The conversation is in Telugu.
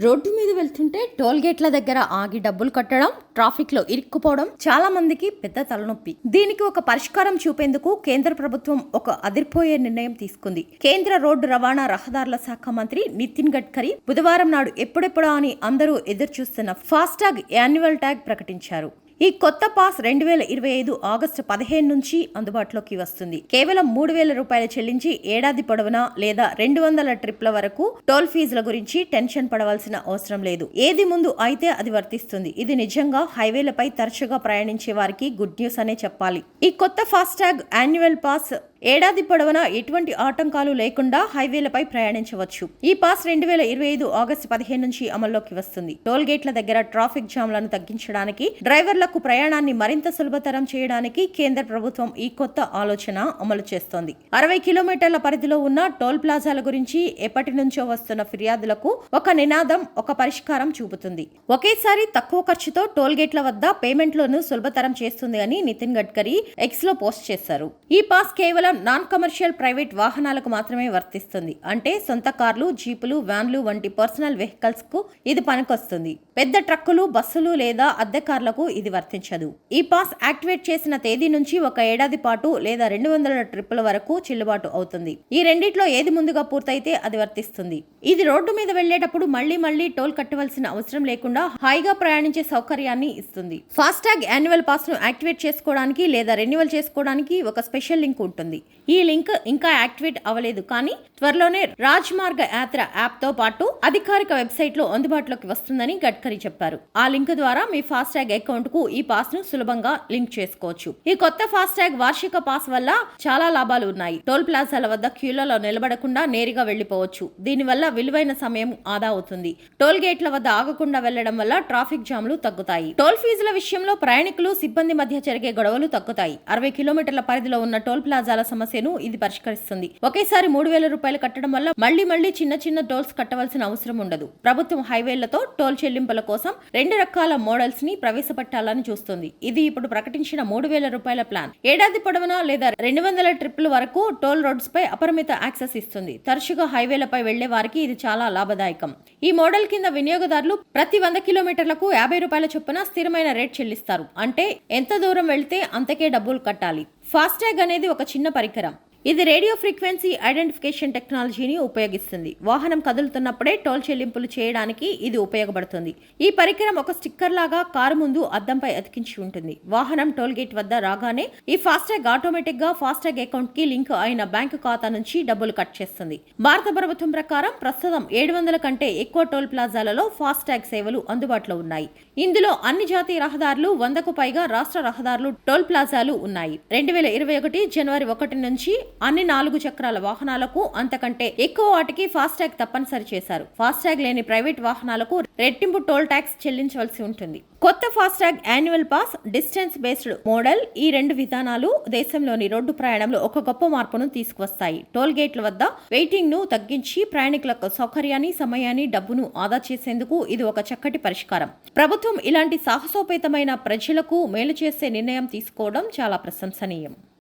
రోడ్డు మీద వెళ్తుంటే టోల్ గేట్ల దగ్గర ఆగి డబ్బులు కట్టడం ట్రాఫిక్లో ఇరుక్కుపోవడం చాలా మందికి పెద్ద తలనొప్పి. దీనికి ఒక పరిష్కారం చూపేందుకు కేంద్ర ప్రభుత్వం ఒక అదిరిపోయే నిర్ణయం తీసుకుంది. కేంద్ర రోడ్డు రవాణా రహదారుల శాఖ మంత్రి నితిన్ గడ్కరీ బుధవారం నాడు ఎప్పుడెప్పుడా అని అందరూ ఎదురు చూస్తున్న ఫాస్టాగ్ యాన్యువల్ ట్యాగ్ ప్రకటించారు. ఈ కొత్త పాస్ రెండు వేల ఇరవై ఐదు ఆగస్టు పదిహేను నుంచి అందుబాటులోకి వస్తుంది. కేవలం మూడు వేల రూపాయలు చెల్లించి ఏడాది పొడవునా లేదా రెండు వందల ట్రిప్ల వరకు టోల్ ఫీజుల గురించి టెన్షన్ పడవలసిన అవసరం లేదు. ఏది ముందు అయితే అది వర్తిస్తుంది. ఇది నిజంగా హైవేలపై తరచుగా ప్రయాణించే వారికి గుడ్ న్యూస్ అనే చెప్పాలి. ఈ కొత్త ఫాస్టాగ్ యాన్యువల్ పాస్ ఏడాది పొడవునా ఎటువంటి ఆటంకాలు లేకుండా హైవేలపై ప్రయాణించవచ్చు. ఈ పాస్ రెండు వేల ఇరవై ఐదు ఆగస్టు పదిహేను నుంచి అమల్లోకి వస్తుంది. టోల్ గేట్ల దగ్గర ట్రాఫిక్ జామ్లను తగ్గించడానికి డ్రైవర్లకు ప్రయాణాన్ని మరింత సులభతరం చేయడానికి కేంద్ర ప్రభుత్వం ఈ కొత్త ఆలోచన అమలు చేస్తోంది. అరవై కిలోమీటర్ల పరిధిలో ఉన్న టోల్ ప్లాజాల గురించి ఎప్పటి నుంచో వస్తున్న ఫిర్యాదులకు ఒక నినాదం ఒక పరిష్కారం చూపుతుంది. ఒకేసారి తక్కువ ఖర్చుతో టోల్ గేట్ల వద్ద పేమెంట్లను సులభతరం చేస్తుంది అని నితిన్ గడ్కరీ ఎక్స్లో పోస్ట్ చేశారు. ఈ పాస్ కేవలం నాన్ కమర్షియల్ ప్రైవేట్ వాహనాలకు మాత్రమే వర్తిస్తుంది. అంటే సొంత కార్లు జీపులు వ్యాన్లు వంటి పర్సనల్ వెహికల్స్కు ఇది పనికొస్తుంది. పెద్ద ట్రక్కులు బస్సులు లేదా అద్దె కార్లకు ఇది వర్తించదు. ఈ పాస్ యాక్టివేట్ చేసిన తేదీ నుంచి ఒక ఏడాది పాటు లేదా రెండు వందల ట్రిప్పుల వరకు చెల్లుబాటు అవుతుంది. ఈ రెండిట్లో ఏది ముందుగా పూర్తయితే అది వర్తిస్తుంది. ఇది రోడ్డు మీద వెళ్ళేటప్పుడు మళ్ళీ మళ్ళీ టోల్ కట్టవలసిన అవసరం లేకుండా హాయిగా ప్రయాణించే సౌకర్యాన్ని ఇస్తుంది. ఫాస్టాగ్ యాన్యువల్ పాస్ను యాక్టివేట్ చేసుకోవడానికి లేదా రెన్యువల్ చేసుకోవడానికి ఒక స్పెషల్ లింక్ ఉంటుంది. ఈ లింక్ ఇంకా యాక్టివేట్ అవ్వలేదు. కానీ త్వరలోనే రాజ్ మార్గ యాత్ర యాప్తో పాటు అధికారిక వెబ్సైట్లో అందుబాటులోకి వస్తుందని గడ్కరీ చెప్పారు. ఆ లింక్ ద్వారా మీ ఫాస్టాగ్ అకౌంట్కు ఈ పాస్ను సులభంగా లింక్ చేసుకోవచ్చు. ఈ కొత్త ఫాస్టాగ్ వార్షిక పాస్ వల్ల చాలా లాభాలు ఉన్నాయి. టోల్ ప్లాజాల వద్ద క్యూలలో నిలబడకుండా నేరుగా వెళ్ళిపోవచ్చు దీనివల్ల విలువైన సమయం ఆదా అవుతుంది. టోల్ గేట్ల వద్ద ఆగకుండా వెళ్ళడం వల్ల ట్రాఫిక్ జామ్లు తగ్గుతాయి. టోల్ ఫీజుల విషయంలో ప్రయాణికులు సిబ్బంది మధ్య జరిగే గొడవలు తగ్గుతాయి. అరవై కిలోమీటర్ల పరిధిలో ఉన్న టోల్ ప్లాజాల సమస్యను ఇది పరిష్కరిస్తుంది. ఒకేసారి మూడు వేల రూపాయలు కట్టడం వల్ల మళ్ళీ మళ్ళీ చిన్న చిన్న టోల్స్ కట్టవలసిన అవసరం ఉండదు. ప్రభుత్వం హైవేలతో టోల్ చెల్లింపుల కోసం రెండు రకాల మోడల్స్ని ప్రవేశపెట్టాలని చూస్తుంది. ఇది ఇప్పుడు ప్రకటించిన మూడు వేల రూపాయల ప్లాన్. ఏడాది పొడవునా లేదా రెండు వందల ట్రిప్ల వరకు టోల్ రోడ్స్ పై అపరిమిత యాక్సెస్ ఇస్తుంది. తరచుగా హైవేలపై వెళ్ళే వారికి ఇది చాలా లాభదాయకం. ఈ మోడల్ కింద వినియోగదారులు ప్రతి వంద కిలోమీటర్లకు యాభై రూపాయల చొప్పున స్థిరమైన రేట్ చెల్లిస్తారు. అంటే ఎంత దూరం వెళ్తే అంతకే డబ్బులు కట్టాలి. ఫాస్టాగ్ అనేది ఒక చిన్న పరికరం. ఇది రేడియో ఫ్రీక్వెన్సీ ఐడెంటిఫికేషన్ టెక్నాలజీని ఉపయోగిస్తుంది. వాహనం కదులుతున్నప్పుడే టోల్ చెల్లింపులు చేయడానికి ఇది ఉపయోగపడుతుంది. ఈ పరికరం ఒక స్టిక్కర్ లాగా కారు ముందు అద్దంపై అతికించి ఉంటుంది. వాహనం టోల్ గేట్ వద్ద రాగానే ఈ ఫాస్టాగ్ ఆటోమేటిక్గా ఫాస్టాగ్ అకౌంట్కి లింక్ అయిన బ్యాంకు ఖాతా నుంచి డబ్బులు కట్ చేస్తుంది. భారత ప్రభుత్వం ప్రకారం ప్రస్తుతం ఏడు వందల కంటే ఎక్కువ టోల్ ప్లాజాలలో ఫాస్టాగ్ సేవలు అందుబాటులో ఉన్నాయి. ఇందులో అన్ని జాతీయ రహదారులు వందకు పైగా రాష్ట్ర రహదారులు టోల్ ప్లాజాలు ఉన్నాయి. రెండు వేల ఇరవై ఒకటి జనవరి ఒకటి నుంచి అన్ని నాలుగు చక్రాల వాహనాలకు అంతకంటే ఎక్కువ వాటికి ఫాస్టాగ్ తప్పనిసరి చేశారు. ఫాస్టాగ్ లేని ప్రైవేట్ వాహనాలకు రెట్టింపు టోల్ ట్యాక్స్ చెల్లించవలసి ఉంటుంది. కొత్త FASTag annual pass distance based model ఈ రెండు విధానాలు దేశంలోని రోడ్డు ప్రయాణంలో ఒక గొప్ప మార్పును తీసుకువస్తాయి. టోల్ గేట్ల వద్ద వెయిటింగ్ను తగ్గించి ప్రయాణికులకు సౌకర్యాన్ని సమయాన్ని డబ్బును ఆదా చేసేందుకు ఇది ఒక చక్కటి పరిష్కారం. ప్రభుత్వం ఇలాంటి సాహసోపేతమైన ప్రజలకు మేలు చేసే నిర్ణయం తీసుకోవడం చాలా ప్రశంసనీయం.